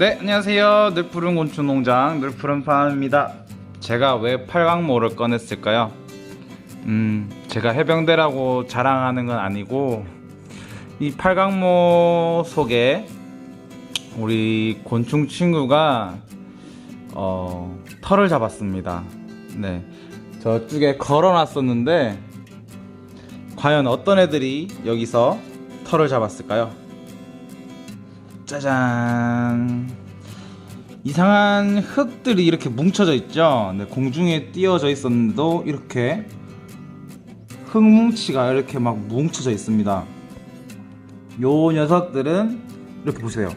네, 안녕하세요. 늘푸른 곤충 농장 늘푸른 파입니다. 제가 왜 팔강모를 꺼냈을까요? 음, 제가 해병대라고 자랑하는 건 아니고 이 팔강모 속에 우리 곤충 친구가 어, 털을 잡았습니다. 네, 저쪽에 걸어놨었는데 과연 어떤 애들이 여기서 털을 잡았을까요? 짜잔 이상한 흙들이 이렇게 뭉쳐져 있죠? 네, 공중에 띄어져 있었는데도 이렇게 흙뭉치가 이렇게 막 뭉쳐져 있습니다. 요 녀석들은 이렇게 보세요.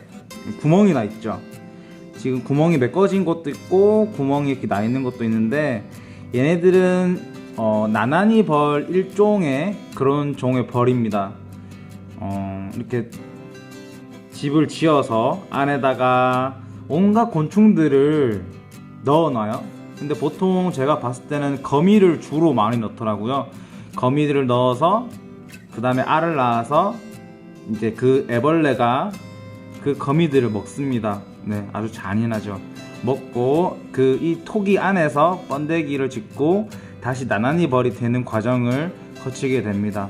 구멍이 나 있죠? 지금 구멍이 메꿔진 것도 있고 구멍이 이렇게 나 있는 것도 있는데 얘네들은 어, 나나니 벌 일종의 그런 종의 벌입니다. 어, 이렇게 집을 지어서 안에다가 온갖 곤충들을 넣어놔요. 근데 보통 제가 봤을 때는 거미를 주로 많이 넣더라고요. 거미들을 넣어서 그 다음에 알을 낳아서 이제 그 애벌레가 그 거미들을 먹습니다. 네, 아주 잔인하죠. 먹고 그 이 토기 안에서 번데기를 짓고 다시 나나니 벌이 되는 과정을 거치게 됩니다.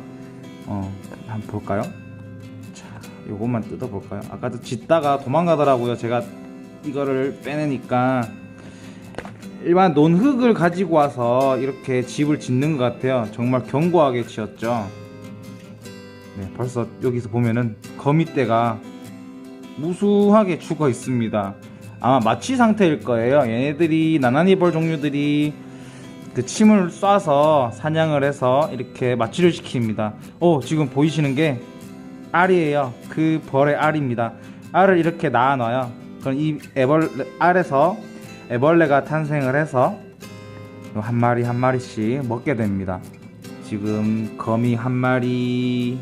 어, 한번 볼까요? 자, 요것만 뜯어볼까요? 아까도 짓다가 도망가더라고요. 제가 이거를 빼내니까 일반 논흙을 가지고 와서 이렇게 집을 짓는 것 같아요. 정말 견고하게 지었죠. 네, 벌써 여기서 보면은 거미떼가 무수하게 죽어 있습니다. 아마 마취 상태일 거예요. 얘네들이 나나니벌 종류들이 그 침을 쏴서 사냥을 해서 이렇게 마취를 시킵니다. 오, 지금 보이시는 게 알이에요. 그 벌의 알입니다. 알을 이렇게 낳아놔요. 그럼 이 애벌레 알에서 애벌레가 탄생을 해서 한 마리 한 마리씩 먹게 됩니다. 지금 거미 한 마리,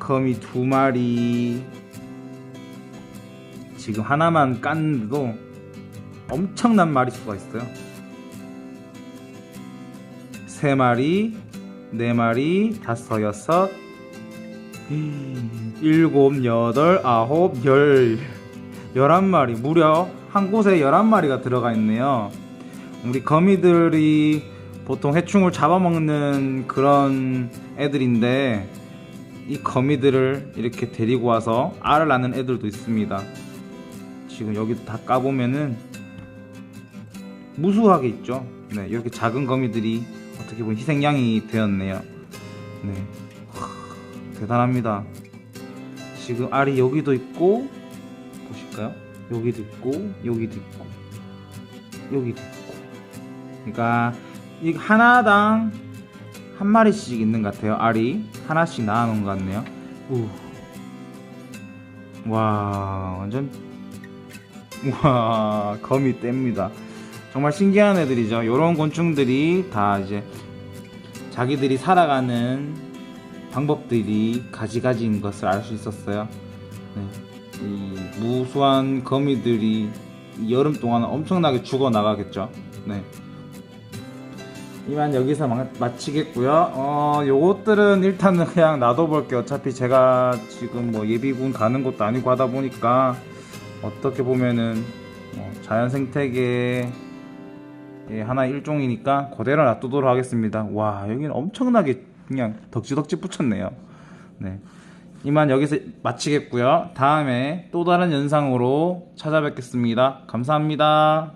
거미 두 마리, 지금 하나만 깠는데도 엄청난 마리수가 있어요. 세 마리, 네 마리, 다섯, 여섯, 일곱, 여덟, 아홉, 열, 열한 마리. 무려 한 곳에 열한 마리가 들어가 있네요. 우리 거미들이 보통 해충을 잡아먹는 그런 애들인데 이 거미들을 이렇게 데리고 와서 알을 낳는 애들도 있습니다. 지금 여기 다 까보면은 무수하게 있죠. 네, 이렇게 작은 거미들이 어떻게 보면 희생양이 되었네요. 네, 하, 대단합니다. 지금 알이 여기도 있고 보실까요? 여기도 있고 여기도 있고 여기도 있고. 그러니까 이 하나당 한 마리씩 있는 것 같아요. 알이 하나씩 낳아놓은 것 같네요. 우. 와 완전 와 거미 뗍니다. 정말 신기한 애들이죠. 이런 곤충들이 다 이제 자기들이 살아가는 방법들이 가지가지인 것을 알 수 있었어요. 네. 이 무수한 거미들이 이 여름 동안 엄청나게 죽어 나가겠죠. 네. 이만 여기서 마, 마치겠고요. 어, 요것들은 일단은 그냥 놔둬볼게요. 어차피 제가 지금 뭐 예비군 가는 것도 아니고 하다 보니까 어떻게 보면은 뭐 자연 생태계 예, 하나 일종이니까 그대로 놔두도록 하겠습니다. 와 여기는 엄청나게 그냥 덕지덕지 붙였네요. 네. 이만 여기서 마치겠고요. 다음에 또 다른 영상으로 찾아뵙겠습니다. 감사합니다.